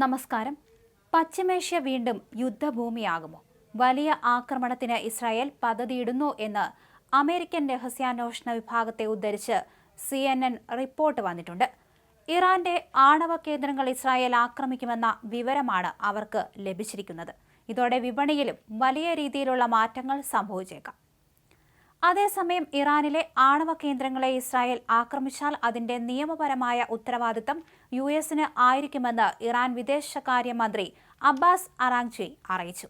നമസ്കാരം. പശ്ചിമേഷ്യ വീണ്ടും യുദ്ധഭൂമിയാകുമോ? വലിയ ആക്രമണത്തിന് ഇസ്രായേൽ പദ്ധതിയിടുന്നു എന്ന് അമേരിക്കൻ രഹസ്യാന്വേഷണ വിഭാഗത്തെ ഉദ്ധരിച്ച് സി എൻ എൻ റിപ്പോർട്ട് വന്നിട്ടുണ്ട്. ഇറാന്റെ ആണവ കേന്ദ്രങ്ങൾ ഇസ്രായേൽ ആക്രമിക്കുമെന്ന വിവരമാണ് അവർക്ക് ലഭിച്ചിരിക്കുന്നത്. ഇതോടെ വിപണിയിലും വലിയ രീതിയിലുള്ള മാറ്റങ്ങൾ സംഭവിച്ചേക്കാം. അതേസമയം ഇറാനിലെ ആണവ കേന്ദ്രങ്ങളെ ഇസ്രായേൽ ആക്രമിച്ചാൽ അതിന്റെ നിയമപരമായ ഉത്തരവാദിത്തം യു എസിന് ആയിരിക്കുമെന്ന് ഇറാൻ വിദേശകാര്യമന്ത്രി അബ്ബാസ് അറാങ്ചി അറിയിച്ചു.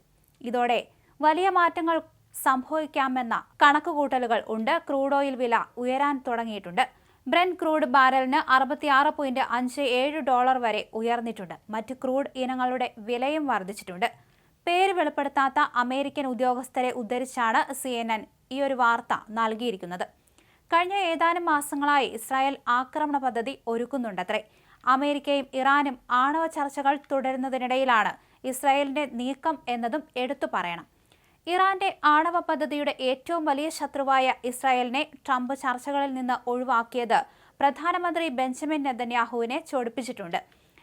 ഇതോടെ വലിയ മാറ്റങ്ങൾ സംഭവിക്കാമെന്ന കണക്കുകൂട്ടലുകൾ ഉണ്ട്. ക്രൂഡ് ഓയിൽ വില ഉയരാൻ തുടങ്ങിയിട്ടുണ്ട്. ബ്രെൻ ക്രൂഡ് ബാരലിന് അറുപത്തിയാറ് പോയിന്റ് അഞ്ച് ഏഴ് ഡോളർ വരെ ഉയർന്നിട്ടുണ്ട്. മറ്റ് ക്രൂഡ് ഇനങ്ങളുടെ വിലയും വർദ്ധിച്ചിട്ടുണ്ട്. പേര് വെളിപ്പെടുത്താത്ത അമേരിക്കൻ ഉദ്യോഗസ്ഥരെ ഉദ്ധരിച്ചാണ് സി എൻ എൻ ഈ ഒരു വാർത്ത നൽകിയിരിക്കുന്നത്. കഴിഞ്ഞ ഏതാനും മാസങ്ങളായി ഇസ്രായേൽ ആക്രമണ പദ്ധതി ഒരുക്കുന്നുണ്ടത്രേ. അമേരിക്കയും ഇറാനും ആണവ ചർച്ചകൾ തുടരുന്നതിനിടയിലാണ് ഇസ്രായേലിന്റെ നീക്കം എന്നതും എടുത്തു പറയണം. ഇറാന്റെ ആണവ പദ്ധതിയുടെ ഏറ്റവും വലിയ ശത്രുവായ ഇസ്രായേലിനെ ട്രംപ് ചർച്ചകളിൽ നിന്ന് ഒഴിവാക്കിയത് പ്രധാനമന്ത്രി ബെഞ്ചമിൻ നെതന്യാഹുവിനെ ചൊടിപ്പിച്ചിട്ടുണ്ട്.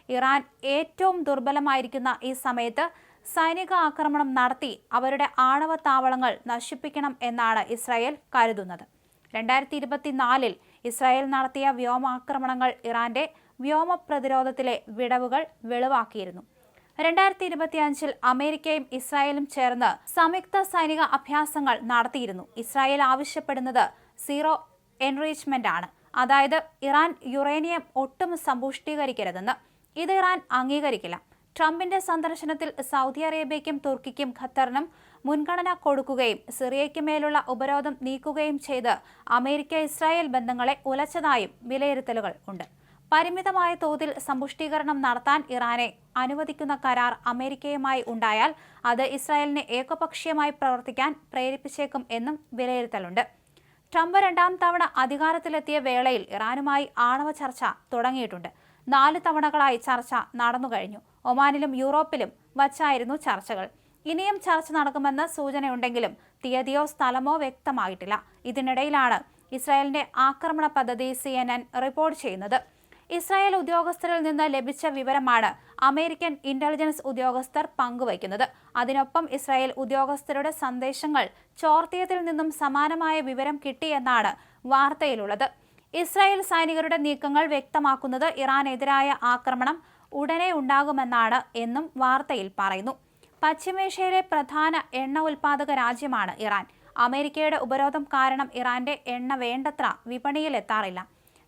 ഇറാൻ ഏറ്റവും ദുർബലമായിരിക്കുന്ന ഈ സമയത്ത് സൈനിക ആക്രമണം നടത്തി അവരുടെ ആണവ താവളങ്ങൾ നശിപ്പിക്കണം എന്നാണ് ഇസ്രായേൽ കരുതുന്നത്. രണ്ടായിരത്തി ഇരുപത്തിനാലിൽ ഇസ്രായേൽ നടത്തിയ വ്യോമാക്രമണങ്ങൾ ഇറാന്റെ വ്യോമ പ്രതിരോധത്തിലെ വിടവുകൾ വെളിവാക്കിയിരുന്നു. രണ്ടായിരത്തി ഇരുപത്തിയഞ്ചിൽ അമേരിക്കയും ഇസ്രായേലും ചേർന്ന് സംയുക്ത സൈനിക അഭ്യാസങ്ങൾ നടത്തിയിരുന്നു. ഇസ്രായേൽ ആവശ്യപ്പെടുന്നത് സീറോ എൻറീച്ച്മെന്റ് ആണ് അതായത് ഇറാൻ യുറേനിയം ഒട്ടും സമ്പുഷ്ടീകരിക്കരുതെന്ന്. ഇത് ഇറാൻ അംഗീകരിക്കില്ല. ട്രംപിന്റെ സന്ദർശനത്തിൽ സൗദി അറേബ്യയ്ക്കും തുർക്കിക്കും ഖത്തറിനും മുൻഗണന കൊടുക്കുകയും സിറിയയ്ക്ക് മേലുള്ള ഉപരോധം നീക്കുകയും ചെയ്ത് അമേരിക്ക ഇസ്രായേൽ ബന്ധങ്ങളെ ഉലച്ചതായും വിലയിരുത്തലുകൾ ഉണ്ട്. പരിമിതമായ തോതിൽ സമ്പുഷ്ടീകരണം നടത്താൻ ഇറാനെ അനുവദിക്കുന്ന കരാർ അമേരിക്കയുമായി ഉണ്ടായാൽ അത് ഇസ്രായേലിനെ ഏകപക്ഷീയമായി പ്രവർത്തിക്കാൻ പ്രേരിപ്പിച്ചേക്കും എന്നും വിലയിരുത്തലുണ്ട്. ട്രംപ് രണ്ടാം തവണ അധികാരത്തിലെത്തിയ വേളയിൽ ഇറാനുമായി ആണവ ചർച്ച തുടങ്ങിയിട്ടുണ്ട്. നാല് തവണകളായി ചർച്ച നടന്നു കഴിഞ്ഞു ഒമാനിലും യൂറോപ്പിലും വച്ചായിരുന്നു ചർച്ചകൾ. ഇനിയും ചർച്ച നടക്കുമെന്ന് സൂചനയുണ്ടെങ്കിലും തീയതിയോ സ്ഥലമോ വ്യക്തമായിട്ടില്ല. ഇതിനിടയിലാണ് ഇസ്രായേലിന്റെ ആക്രമണ പദ്ധതി സി റിപ്പോർട്ട് ചെയ്യുന്നത്. ഇസ്രായേൽ ഉദ്യോഗസ്ഥരിൽ നിന്ന് ലഭിച്ച വിവരമാണ് അമേരിക്കൻ ഇന്റലിജൻസ് ഉദ്യോഗസ്ഥർ പങ്കുവയ്ക്കുന്നത്. അതിനൊപ്പം ഇസ്രായേൽ ഉദ്യോഗസ്ഥരുടെ സന്ദേശങ്ങൾ ചോർത്തിയതിൽ നിന്നും സമാനമായ വിവരം കിട്ടിയെന്നാണ് വാർത്തയിലുള്ളത്. ഇസ്രായേൽ സൈനികരുടെ നീക്കങ്ങൾ വ്യക്തമാക്കുന്നത് ഇറാനെതിരായ ആക്രമണം ഉടനെ ഉണ്ടാകുമെന്നാണ് എന്നും വാർത്തയിൽ പറയുന്നു. പശ്ചിമേഷ്യയിലെ പ്രധാന എണ്ണ ഉൽപാദക രാജ്യമാണ് ഇറാൻ. അമേരിക്കയുടെ ഉപരോധം കാരണം ഇറാന്റെ എണ്ണ വേണ്ടത്ര വിപണിയിൽ എത്താറില്ല.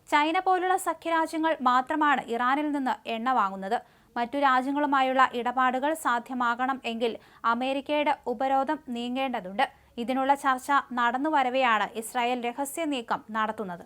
ചൈന പോലുള്ള സഖ്യരാജ്യങ്ങൾ മാത്രമാണ് ഇറാനിൽ നിന്ന് എണ്ണ വാങ്ങുന്നത്. മറ്റു രാജ്യങ്ങളുമായുള്ള ഇടപാടുകൾ സാധ്യമാകണം എങ്കിൽ അമേരിക്കയുടെ ഉപരോധം നീങ്ങേണ്ടതുണ്ട്. ഇതിനുള്ള ചർച്ച നടന്നു വരവെയാണ് ഇസ്രായേൽ രഹസ്യ നീക്കം നടത്തുന്നത്.